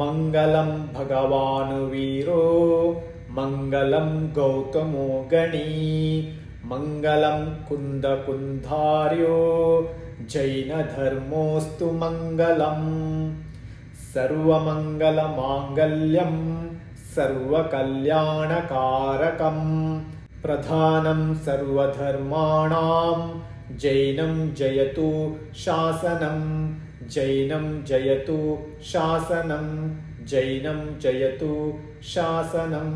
मङ्गलं भगवानुवीरो मङ्गलं गौतमो गणी मङ्गलं कुन्दकुन्धार्यो जैनधर्मोऽस्तु मङ्गलम् सर्वमङ्गलमाङ्गल्यं सर्वकल्याणकारकं प्रधानं सर्वधर्माणां जैनं जयतु शासनं జైనం జయతు శాసనం జైనం జయతు శాసనం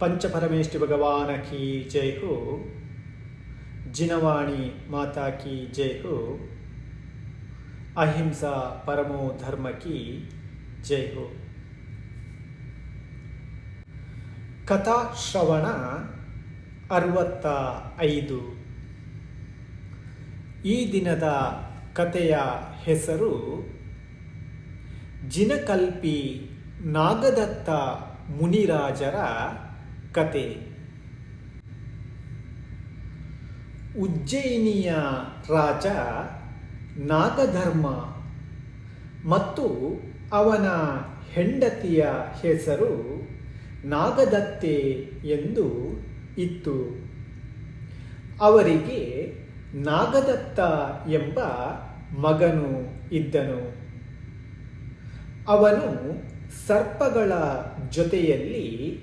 పంచపరమేష్టి భగవానకి జైహు జినవాణి మాతాకి జైహు అహింస పరమో ధర్మకి జైహు కథా శ్రవణ ಅರವತ್ತ ಐದು ಈ ದಿನದ ಕಥೆಯ ಹೆಸರು ಜಿನಕಲ್ಪಿ ನಾಗದತ್ತ ಮುನಿರಾಜರ ಕತೆ. ಉಜ್ಜಯಿನಿಯ ರಾಜ ನಾಗಧರ್ಮ ಮತ್ತು ಅವನ ಹೆಂಡತಿಯ ಹೆಸರು ನಾಗದತ್ತೆ ಎಂದು ಇತ್ತು. ಅವರಿಗೆ ನಾಗದತ್ತ ಎಂಬ ಮಗನು ಇದ್ದನು. ಅವನು ಸರ್ಪಗಳ ಜೊತೆಯಲ್ಲಿ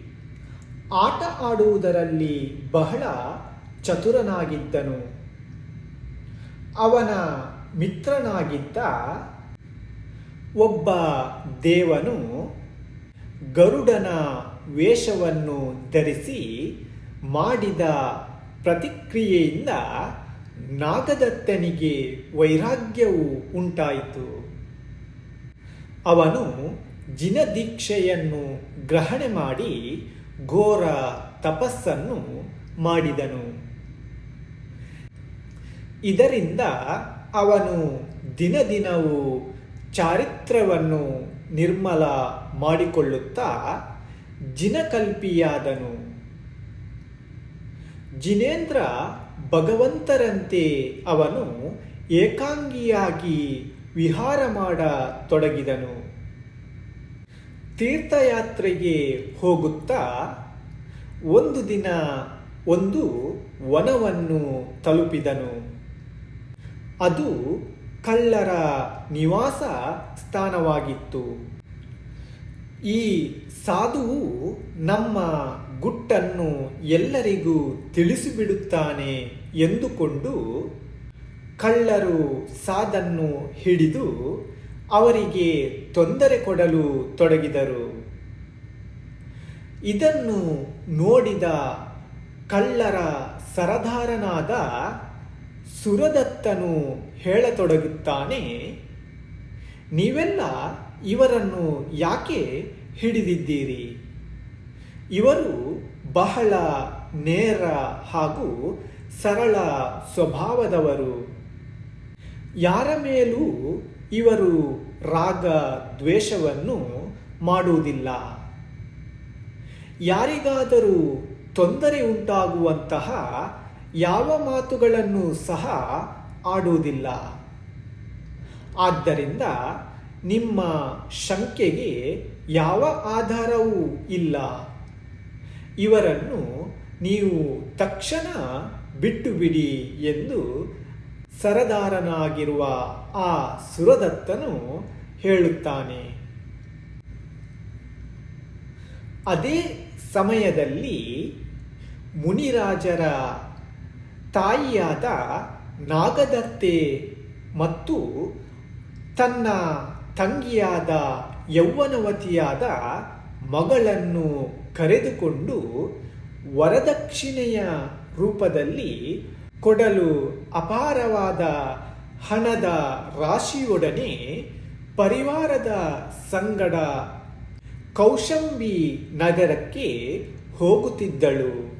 ಆಟ ಆಡುವುದರಲ್ಲಿ ಬಹಳ ಚತುರನಾಗಿದ್ದನು. ಅವನ ಮಿತ್ರನಾಗಿದ್ದ ಒಬ್ಬ ದೇವನು ಗರುಡನ ವೇಷವನ್ನು ಧರಿಸಿ ಮಾಡಿದ ಪ್ರತಿಕ್ರಿಯೆಯಿಂದ ನಾಗದತ್ತನಿಗೆ ವೈರಾಗ್ಯವು ಉಂಟಾಯಿತು. ಅವನು ಜಿನದೀಕ್ಷೆಯನ್ನು ಗ್ರಹಣೆ ಮಾಡಿ ಘೋರ ತಪಸ್ಸನ್ನು ಮಾಡಿದನು. ಇದರಿಂದ ಅವನು ದಿನದಿನವೂ ಚಾರಿತ್ರವನ್ನು ನಿರ್ಮಲ ಮಾಡಿಕೊಳ್ಳುತ್ತಾ ಜಿನಕಲ್ಪಿಯಾದನು. ಜಿನೇಂದ್ರ ಭಗವಂತರಂತೆ ಅವನು ಏಕಾಂಗಿಯಾಗಿ ವಿಹಾರ ಮಾಡ ತೊಡಗಿದನು. ತೀರ್ಥಯಾತ್ರೆಗೆ ಹೋಗುತ್ತಾ ಒಂದು ದಿನ ಒಂದು ವನವನ್ನು ತಲುಪಿದನು. ಅದು ಕಳ್ಳರ ನಿವಾಸ ಸ್ಥಾನವಾಗಿತ್ತು. ಈ ಸಾಧುವು ನಮ್ಮ ಗುಟ್ಟನ್ನು ಎಲ್ಲರಿಗೂ ತಿಳಿಸಿಬಿಡುತ್ತಾನೆ ಎಂದುಕೊಂಡು ಕಳ್ಳರು ಸಾದನ್ನು ಹಿಡಿದು ಅವರಿಗೆ ತೊಂದರೆ ಕೊಡಲು ತೊಡಗಿದರು. ಇದನ್ನು ನೋಡಿದ ಕಳ್ಳರ ಸರದಾರನಾದ ಸುರದತ್ತನು ಹೇಳತೊಡಗುತ್ತಾನೆ, ನೀವೆಲ್ಲ ಇವರನ್ನು ಯಾಕೆ ಹಿಡಿದಿದ್ದೀರಿ? ಇವರು ಬಹಳ ನೇರ ಹಾಗೂ ಸರಳ ಸ್ವಭಾವದವರು. ಯಾರ ಮೇಲೂ ಇವರು ರಾಗ ದ್ವೇಷವನ್ನು ಮಾಡುವುದಿಲ್ಲ. ಯಾರಿಗಾದರೂ ತೊಂದರೆ ಉಂಟಾಗುವಂತಹ ಯಾವ ಮಾತುಗಳನ್ನು ಸಹ ಆಡುವುದಿಲ್ಲ. ಆದ್ದರಿಂದ ನಿಮ್ಮ ಶಂಕೆಗೆ ಯಾವ ಆಧಾರವೂ ಇಲ್ಲ. ಇವರನ್ನು ನೀವು ತಕ್ಷಣ ಬಿಟ್ಟು ಬಿಡಿ ಎಂದು ಸರದಾರನಾಗಿರುವ ಆ ಸುರದತ್ತನು ಹೇಳುತ್ತಾನೆ. ಅದೇ ಸಮಯದಲ್ಲಿ ಮುನಿರಾಜರ ತಾಯಿಯಾದ ನಾಗದತ್ತೆ ಮತ್ತು ತನ್ನ ತಂಗಿಯಾದ ಯೌವನವತಿಯಾದ ಮಗಳನ್ನು ಕರೆದುಕೊಂಡು ವರದಕ್ಷಿಣೆಯ ರೂಪದಲ್ಲಿ ಕೊಡಲು ಅಪಾರವಾದ ಹಣದ ರಾಶಿಯೊಡನೆ ಪರಿವಾರದ ಸಂಗಡ ಕೌಶಂಬಿ ನಗರಕ್ಕೆ ಹೋಗುತ್ತಿದ್ದಳು.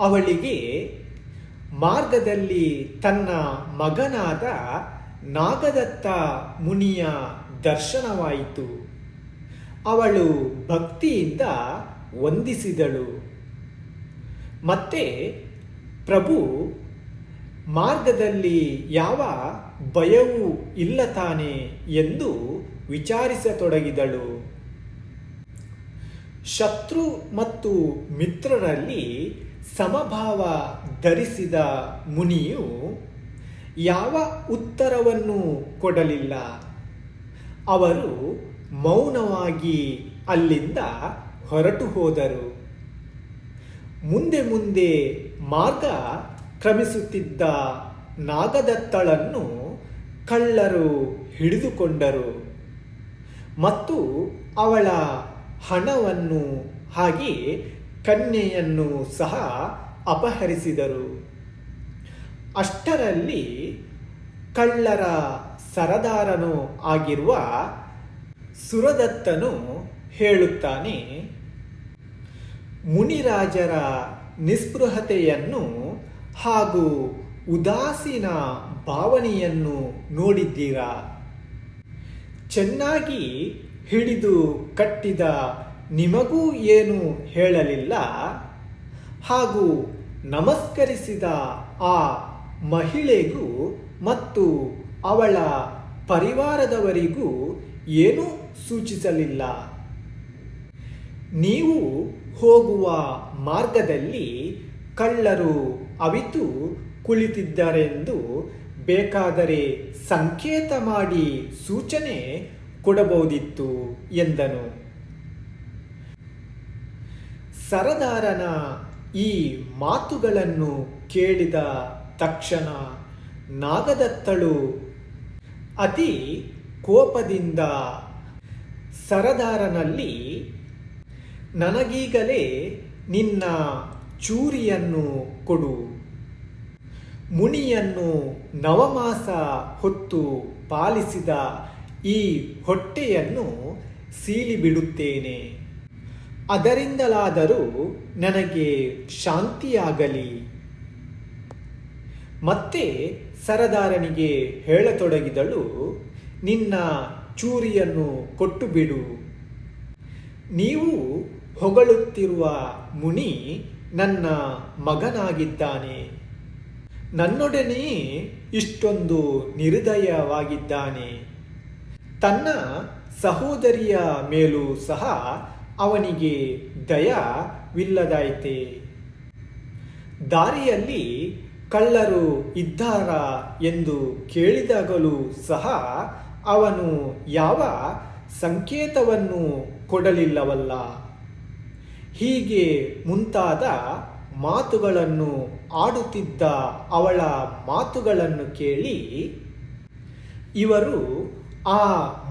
ಅವಳಿಗೆ ಮಾರ್ಗದಲ್ಲಿ ತನ್ನ ಮಗನಾದ ನಾಗದತ್ತ ಮುನಿಯ ದರ್ಶನವಾಯಿತು. ಅವಳು ಭಕ್ತಿಯಿಂದ ವಂದಿಸಿದಳು. ಮತ್ತೆ ಪ್ರಭು ಮಾರ್ಗದಲ್ಲಿ ಯಾವ ಭಯವೂ ಇಲ್ಲ ತಾನೆ ಎಂದು ವಿಚಾರಿಸತೊಡಗಿದಳು. ಶತ್ರು ಮತ್ತು ಮಿತ್ರರಲ್ಲಿ ಸಮಭಾವ ಧರಿಸಿದ ಮುನಿಯು ಯಾವ ಉತ್ತರವನ್ನು ಕೊಡಲಿಲ್ಲ. ಅವರು ಮೌನವಾಗಿ ಅಲ್ಲಿಂದ ಹೊರಟು ಹೋದರು. ಮುಂದೆ ಮುಂದೆ ಮಾರ್ಗ ಕ್ರಮಿಸುತ್ತಿದ್ದ ನಾಗದತ್ತಳನ್ನು ಕಳ್ಳರು ಹಿಡಿದುಕೊಂಡರು. ಮತ್ತು ಅವಳ ಹಣವನ್ನು ಹಾಗೆ ಕನ್ಯೆಯನ್ನು ಸಹ ಅಪಹರಿಸಿದರು. ಅಷ್ಟರಲ್ಲಿ ಕಳ್ಳರ ಸರದಾರನು ಆಗಿರುವ ಸುರದತ್ತನು ಹೇಳುತ್ತಾನೆ, ಮುನಿರಾಜರ ನಿಸ್ಪೃಹತೆಯನ್ನು ಹಾಗೂ ಉದಾಸೀನ ಭಾವನೆಯನ್ನು ನೋಡಿದ್ದೀರಾ? ಚೆನ್ನಾಗಿ ಹಿಡಿದು ಕಟ್ಟಿದ ನಿಮಗೂ ಏನು ಹೇಳಲಿಲ್ಲ? ಹಾಗೂ ನಮಸ್ಕರಿಸಿದ ಆ ಮಹಿಳೆಗೂ ಮತ್ತು ಅವಳ ಪರಿವಾರದವರಿಗೂ ಏನೂ ಸೂಚಿಸಲಿಲ್ಲ. ನೀವು ಹೋಗುವ ಮಾರ್ಗದಲ್ಲಿ ಕಳ್ಳರು ಅವಿತು ಕುಳಿತಿದ್ದಾರೆಂದು ಬೇಕಾದರೆ ಸಂಕೇತ ಮಾಡಿ ಸೂಚನೆ ಕೊಡಬಹುದಿತ್ತು ಎಂದನು. ಸರದಾರನ ಈ ಮಾತುಗಳನ್ನು ಕೇಳಿದ ತಕ್ಷಣ ನಾಗದತ್ತಳು ಅತಿ ಕೋಪದಿಂದ ಸರದಾರನಲ್ಲಿ ನನಗೀಗಲೇ ನಿನ್ನ ಚೂರಿಯನ್ನು ಕೊಡು, ಮುನಿಯನ್ನು ನವಮಾಸ ಹೊತ್ತು ಪಾಲಿಸಿದ ಈ ಹೊಟ್ಟೆಯನ್ನು ಸೀಲಿಬಿಡುತ್ತೇನೆ. ಅದರಿಂದಲಾದರೂ ನನಗೆ ಶಾಂತಿಯಾಗಲಿ. ಮತ್ತೆ ಸರದಾರನಿಗೆ ಹೇಳತೊಡಗಿದಳು, ನಿನ್ನ ಚೂರಿಯನ್ನು ಕೊಟ್ಟು ಬಿಡು ನೀವು ಹೊಗಳುತ್ತಿರುವ ಮುನಿ ನನ್ನ ಮಗನಾಗಿದ್ದಾನೆ. ನನ್ನೊಡನೆ ಇಷ್ಟೊಂದು ನಿರ್ದಯವಾಗಿದ್ದಾನೆ. ತನ್ನ ಸಹೋದರಿಯ ಮೇಲೂ ಸಹ ಅವನಿಗೆ ದಯವಿಲ್ಲದಾಯಿತೆ. ದಾರಿಯಲ್ಲಿ ಕಳ್ಳರು ಇದ್ದಾರಾ ಎಂದು ಕೇಳಿದಾಗಲೂ ಸಹ ಅವನು ಯಾವ ಸಂಕೇತವನ್ನು ಕೊಡಲಿಲ್ಲವಲ್ಲ. ಹೀಗೆ ಮುಂತಾದ ಮಾತುಗಳನ್ನು ಆಡುತ್ತಿದ್ದ ಅವಳ ಮಾತುಗಳನ್ನು ಕೇಳಿ, ಇವರು ಆ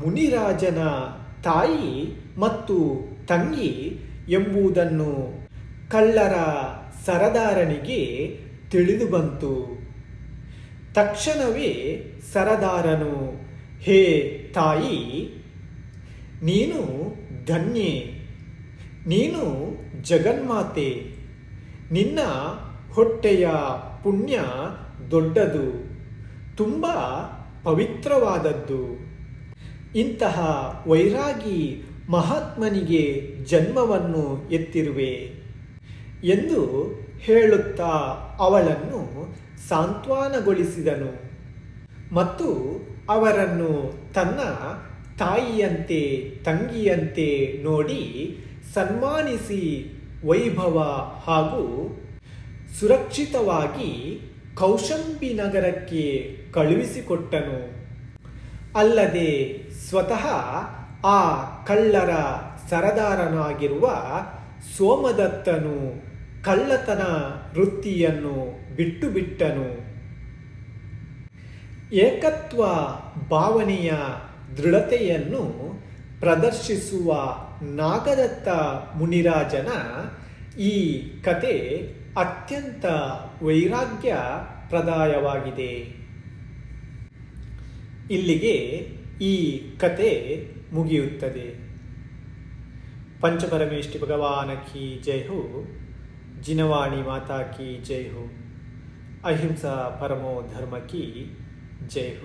ಮುನಿರಾಜನ ತಾಯಿ ಮತ್ತು ತಂಗಿ ಎಂಬುದನ್ನು ಕಳ್ಳರ ಸರದಾರನಿಗೆ ತಿಳಿದು ಬಂತು ತಕ್ಷಣವೇ ಸರದಾರನು ಹೇ ತಾಯಿ, ನೀನು ಧನ್ಯೆ. ನೀನು ಜಗನ್ಮಾತೆ. ನಿನ್ನ ಹೊಟ್ಟೆಯ ಪುಣ್ಯ ದೊಡ್ಡದು, ತುಂಬ ಪವಿತ್ರವಾದದ್ದು. ಇಂತಹ ವೈರಾಗಿ ಮಹಾತ್ಮನಿಗೆ ಜನ್ಮವನ್ನು ಎತ್ತಿರುವೆ ಎಂದು ಹೇಳುತ್ತಾ ಅವಳನ್ನು ಸಾಂತ್ವನಗೊಳಿಸಿದನು. ಮತ್ತು ಅವರನ್ನು ತನ್ನ ತಾಯಿಯಂತೆ, ತಂಗಿಯಂತೆ ನೋಡಿ ಸನ್ಮಾನಿಸಿ ವೈಭವ ಹಾಗೂ ಸುರಕ್ಷಿತವಾಗಿ ಕೌಶಂಬಿ ನಗರಕ್ಕೆ ಕಳುಹಿಸಿಕೊಟ್ಟನು. ಅಲ್ಲದೆ ಸ್ವತಃ ಆ ಕಳ್ಳರ ಸರದಾರನಾಗಿರುವ ಸೋಮದತ್ತನು ಕಳ್ಳತನ ವೃತ್ತಿಯನ್ನು ಬಿಟ್ಟು ಬಿಟ್ಟನು ಏಕತ್ವ ಭಾವನೆಯ ದೃಢತೆಯನ್ನು ಪ್ರದರ್ಶಿಸುವ ನಾಗದತ್ತ ಮುನಿರಾಜನ ಈ ಕತೆ ಅತ್ಯಂತ ವೈರಾಗ್ಯ ಪ್ರದಾಯವಾಗಿದೆ. ಇಲ್ಲಿಗೆ ಈ ಕತೆ ಮುಗಿಯುತ್ತದೆ. ಪಂಚಪರಮೇಶ್ವರಿ ಭಗವಾನ ಕಿ ಜೈ ಹೋ. ಜಿನವಾಣಿ ಮಾತಾ ಕಿ ಜೈ ಹೋ. ಅಹಿಂಸಾ ಪರಮೋ ಧರ್ಮ ಕಿ J.